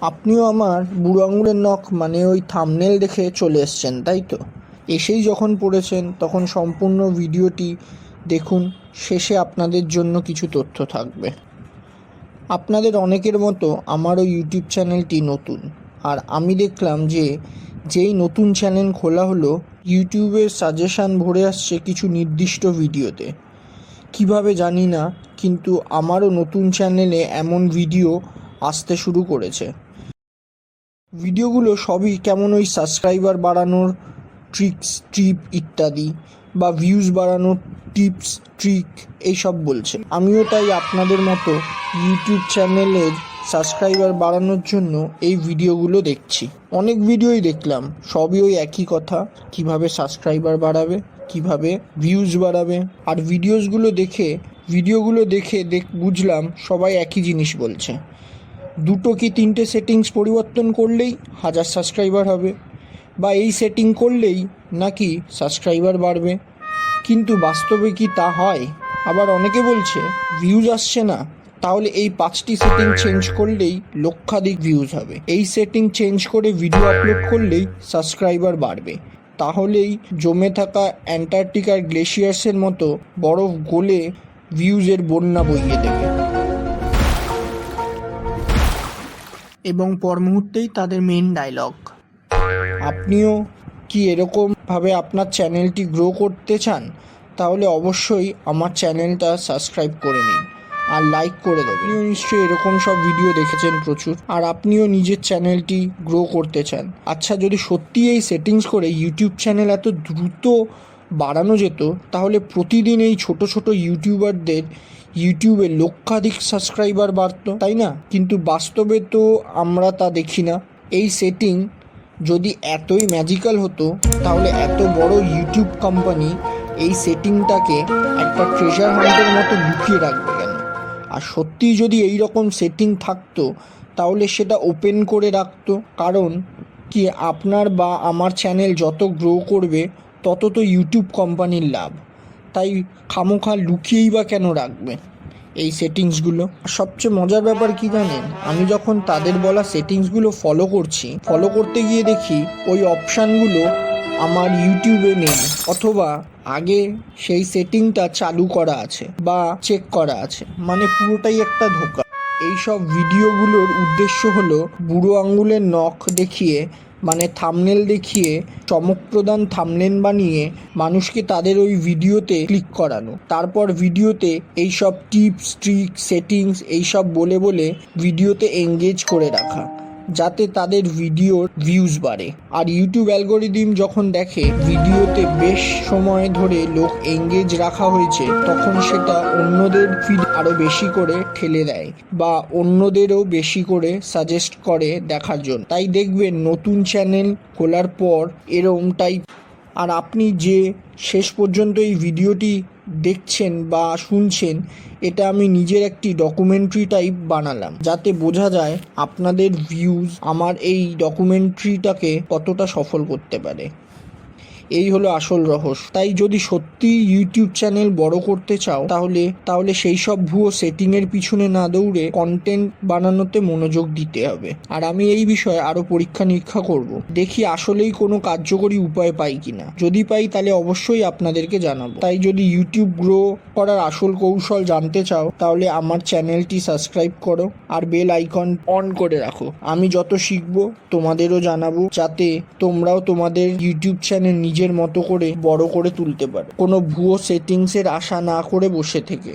আপনিও আমার বুড়ো আঙুলের নখ মানে ওই থামনেল দেখে চলে এসছেন, তাই তো? এসেই যখন পড়েছেন, তখন সম্পূর্ণ ভিডিওটি দেখুন, শেষে আপনাদের জন্য কিছু তথ্য থাকবে। আপনাদের অনেকের মতো আমারও ইউটিউব চ্যানেলটি নতুন, আর আমি দেখলাম যে, যেই নতুন চ্যানেল খোলা হলো ইউটিউবের সাজেশান ভরে আসছে কিছু নির্দিষ্ট ভিডিওতে। কীভাবে জানি না, কিন্তু আমারও নতুন চ্যানেলে এমন ভিডিও আসতে শুরু করেছে। ভিডিওগুলো সবই কেমন ওই সাবস্ক্রাইবার বাড়ানোর ট্রিক্স ট্রিপ ইত্যাদি বা ভিউজ বাড়ানোর টিপস ট্রিক এইসব বলছে। আমিও তাই আপনাদের মতো ইউটিউব চ্যানেলের সাবস্ক্রাইবার বাড়ানোর জন্য এই ভিডিওগুলো দেখছি। অনেক ভিডিওই দেখলাম, সবই ওই একই কথা, কীভাবে সাবস্ক্রাইবার বাড়াবে, কীভাবে ভিউজ বাড়াবে। আর ভিডিওসগুলো দেখে ভিডিওগুলো দেখে দেখ, বুঝলাম সবাই একই জিনিস বলছে। দুটো কি তিনটে সেটিংস পরিবর্তন করলেই হাজার সাবস্ক্রাইবার হবে? বা এই সেটিং করলেই নাকি সাবস্ক্রাইবার বাড়বে? কিন্তু বাস্তবে কি তা হয়? আবার অনেকে বলছে ভিউজ আসছে না। তাহলে এই পাঁচটি সেটিং চেঞ্জ করলেই লক্ষাধিক ভিউজ হবে। এই সেটিং চেঞ্জ করে ভিডিও আপলোড করলেই সাবস্ক্রাইবার বাড়বে। তাহলেই জমে থাকা অ্যান্টার্কটিকার গ্লেশিয়ার্সের মতো বরফ গলে ভিউজের বন্যা বইয়ে দেবে। এবং পর মুহূর্তেই তাদের মেন ডায়লগ আপনিও কি এরকমভাবে আপনার চ্যানেলটি গ্রো করতে চান, তাহলে অবশ্যই আমার চ্যানেলটা সাবস্ক্রাইব করে নিন আর লাইক করে দেবেন। আপনিও নিশ্চয়ই এরকম সব ভিডিও দেখেছেন প্রচুর, আর আপনিও নিজের চ্যানেলটি গ্রো করতে চান। আচ্ছা যদি সত্যি এই সেটিংস করে ইউটিউব চ্যানেল এত দ্রুত বাড়ানো যেত, তাহলে প্রতিদিন এই ছোট ছোট ইউটিউবারদের ইউটিউবে লক্ষাধিক সাবস্ক্রাইবার বাড়তো, তাই না? কিন্তু বাস্তবে তো আমরা তা দেখি না। এই সেটিং যদি এতই ম্যাজিক্যাল হতো, তাহলে এত বড় ইউটিউব কোম্পানি এই সেটিংটাকে একটা ট্রেজার হান্টের মতো লুকিয়ে রাখবে কেন? আর সত্যিই যদি এই রকম সেটিং থাকতো, তাহলে সেটা ওপেন করে রাখতো। কারণ কি, আপনার বা আমার চ্যানেল যত গ্রো করবে তত তো ইউটিউব কোম্পানির লাভ। তাই খামোখা লুকিয়েই বা কেন রাখবে? এই সেটিংসগুলো। সবচেয়ে মজার ব্যাপার কি জানেন? আমি যখন তাদের বলা সেটিংসগুলো ফলো করছি ফলো করতে গিয়ে দেখি ওই অপশানগুলো আমার ইউটিউবে নেই, অথবা আগে সেই সেটিংটা চালু করা আছে বা চেক করা আছে। মানে পুরোটাই একটা ধোকা। এইসব ভিডিওগুলোর উদ্দেশ্য হলো বুড়ো আঙ্গুলের নখ দেখিয়ে মানে থামনেল দেখিয়ে চমকপ্রদান থামনেল বানিয়ে মানুষকে তাদের ওই ভিডিওতে ক্লিক করানো। তারপর ভিডিওতে এইসব টিপস ট্রিক সেটিংস এইসব বলে বলে ভিডিওতে এঙ্গেজ করে রাখা। যাতে তাদের ভিডিওর ভিউজ বাড়ে। আর ইউটিউব অ্যালগোরিদিম যখন দেখে ভিডিওতে বেশ সময় ধরে লোক এঙ্গেজ রাখা হয়েছে, তখন সেটা অন্যদের ফিড আরও বেশি করে ঠেলে দেয় বা অন্যদেরও বেশি করে সাজেস্ট করে দেখার জন্য। তাই দেখবেন নতুন চ্যানেল খোলার পর এরম টাইপ আর আপনি যে শেষ পর্যন্ত এই ভিডিওটি দেখছেন বা শুনছেন, এটা আমি নিজের একটি ডকুমেন্টারি টাইপ বানালাম, যাতে বোঝা যায় আপনাদের ভিউজ আমার এই ডকুমেন্টারিটাকে কতটা সফল করতে পারে। এই হলো আসল রহস্য। তাই যদি সত্যি ইউটিউব চ্যানেল বড় করতে চাও, তাহলে তাহলে সেই সব ভুয়ো সেটিং এর পিছনে না দৌড়ে কন্টেন্ট বানানোতে মনোযোগ দিতে হবে। আর আমি এই বিষয়ে আরও পরীক্ষা নিরীক্ষা করব। দেখি আসলেই কোনো কার্যকরী উপায় পাই কিনা। যদি পাই, তাহলে অবশ্যই আপনাদেরকে জানাব। তাই যদি ইউটিউব গ্রো করার আসল কৌশল জানতে চাও, তাহলে আমার চ্যানেলটি সাবস্ক্রাইব করো আর বেল আইকন অন করে রাখো। আমি যত শিখব, তোমাদেরও জানাব, যাতে তোমরাও তোমাদের ইউটিউব চ্যানেল নিজের মতো করে বড় করে তুলতে পারে। কোনো ভুয়ো সেটিংসের আশা না করে বসে থেকে।